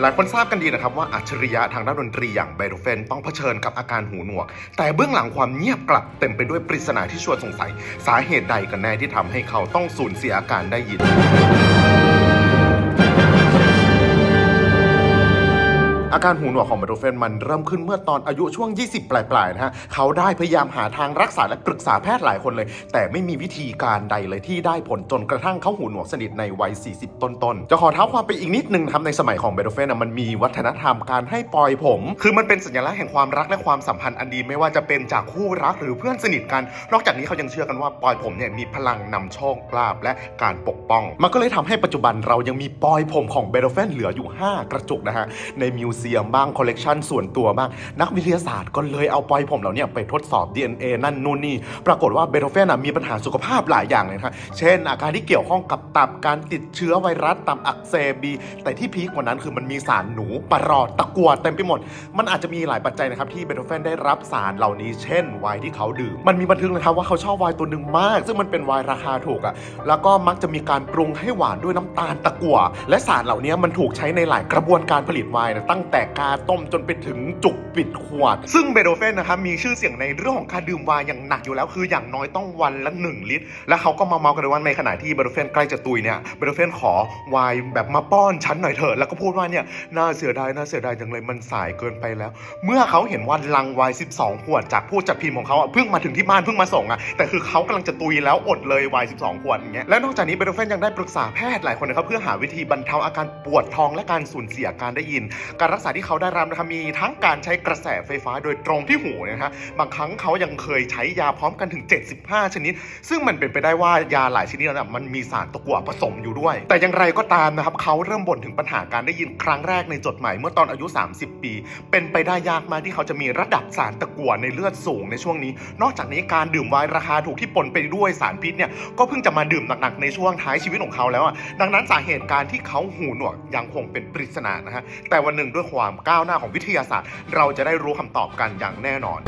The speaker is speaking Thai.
หลายคนทราบกันดีนะครับว่าอัจฉริยะทางด้านดนตรีอย่างเบโธเฟนต้องเผชิญกับอาการหูหนวก แต่เบื้องหลังความเงียบกลับเต็มไปด้วยปริศนาที่ชวนสงสัย สาเหตุใดกันแน่ที่ทำให้เขาต้องสูญเสียอาการได้ยิน การหูหนวกของเบโธเฟนมันเริ่มขึ้นเมื่อตอนอายุช่วง 20 ปลายๆนะฮะเขาได้พยายามหาทางรักษาและปรึกษาแพทย์หลายคนเลย แต่ไม่มีวิธีการใดเลยที่ได้ผลจนกระทั่งเขาหูหนวกสนิทในวัย 40 ต้นๆจะขอเท้าความไปอีกนิดนึงนะครับในสมัยของเบโธเฟนนะมันมีวัฒนธรรมการให้ปล่อยผม คือมันเป็นสัญลักษณ์แห่งความรักและความสัมพันธ์อันดีไม่ว่าจะเป็นจากคู่รักหรือเพื่อนสนิทกัน นอกจากนี้เขายังเชื่อกันว่าปล่อยผมเนี่ยมีพลังนำโชคลาภและการปกป้อง มันก็เลยทำให้ปัจจุบันเรายังมีปล่อยผมของเบโธเฟนเหลืออยู่ 5 กระจุกนะฮะในมิวเซียมบ้างคอลเลกชันส่วนตัวบ้าง นักวิทยาศาสตร์ก็เลยเอาปลอยผมเหล่านี้ไปทดสอบ DNA นั่นนู่นนี่ ปรากฏว่าเบโธเฟนนะมีปัญหาสุขภาพหลายอย่างเลยนะครับเช่น อาการที่เกี่ยวข้องกับตับการติดเชื้อไวรัสตับอักเสบบีแต่ที่พีคกว่านั้นคือมันมีสารหนูปรอดตะกัวเต็มไปหมด มันอาจจะมีหลายปัจจัยนะครับที่เบโธเฟนได้รับสารเหล่านี้ เช่นไวน์ที่เขาดื่มมันมีบันทึกนะครับว่าเขาชอบไวน์ตัวหนึ่งมาก ซึ่งมันเป็นไวน์ราคาถูกอะแล้วก็มักจะมีการปรุงให้หวานด้วยน้ำตาลตะกัวและสารเหล่านี้มันถูกใช้ในหลายกระบวนการผลิตไวน์นะตั้งแต่กาต้มจนไปถึงจุกปิดขวด ซึ่งเบโธเฟนนะครับมีชื่อเสียงในเรื่องของการดื่มไวน์อย่างหนักอยู่แล้ว คืออย่างน้อยต้องวันละหนึ่งลิตร และเขาก็มาเมากันว่าในขณะที่เบโธเฟนใกล้จะตุยเนี่ยเบโธเฟนขอไวน์แบบมาป้อนฉันหน่อยเถอะแล้วก็พูดว่าเนี่ยน่าเสียดายน่าเสียดายจังเลยมันสายเกินไปแล้ว เมื่อเขาเห็นว่าลังไวน์12 ขวด จากผู้จัดพิมพ์ของเขาเพิ่งมาถึงที่บ้านเพิ่งมาส่งอะแต่คือเขากำลังจะตุยแล้วอดเลยไวน์12 ขวดอย่างเงี้ยแล้วนอกจากนี้เบโธเฟนยังได้ปรึกษาแพทย์หลายคนนะครับเพื่อหาวิธีบรรเทาอาการปวดท้องและการสูญเสียการได้ยินการรักษาที่เขาได้รับนะครับมีทั้งการใช้กระแสไฟฟ้าโดยตรงที่หูนะฮะบางครั้งเขายังเคยใช้ยาพร้อมกันถึง 75 ชนิด ซึ่งมันเป็นไปได้ว่ายาหลายชนิดนั้นอะมันมีสารตะกั่วผสมอยู่ด้วย แต่อย่างไรก็ตามนะครับเขาเริ่มบ่นถึงปัญหาการได้ยินครั้งแรกในจดหมายเมื่อตอนอายุ 30 ปี เป็นไปได้ยากมากที่เขาจะมีระดับสารตะกั่วในเลือดสูงในช่วงนี้ นอกจากนี้การดื่มไวน์ราคาถูกที่ปนไปด้วยสารพิษเนี่ยก็เพิ่งจะมาดื่มหนักๆในช่วงท้ายชีวิตของเขาแล้วอะดังนั้นสาเหตุการที่เขาหูหนวกยังคงเป็นปริศนานะฮะแต่วันหนึ่งด้วยความก้าวหน้าของวิทยาศาสตร์ เราจะได้รู้คำตอบกันอย่างแน่นอน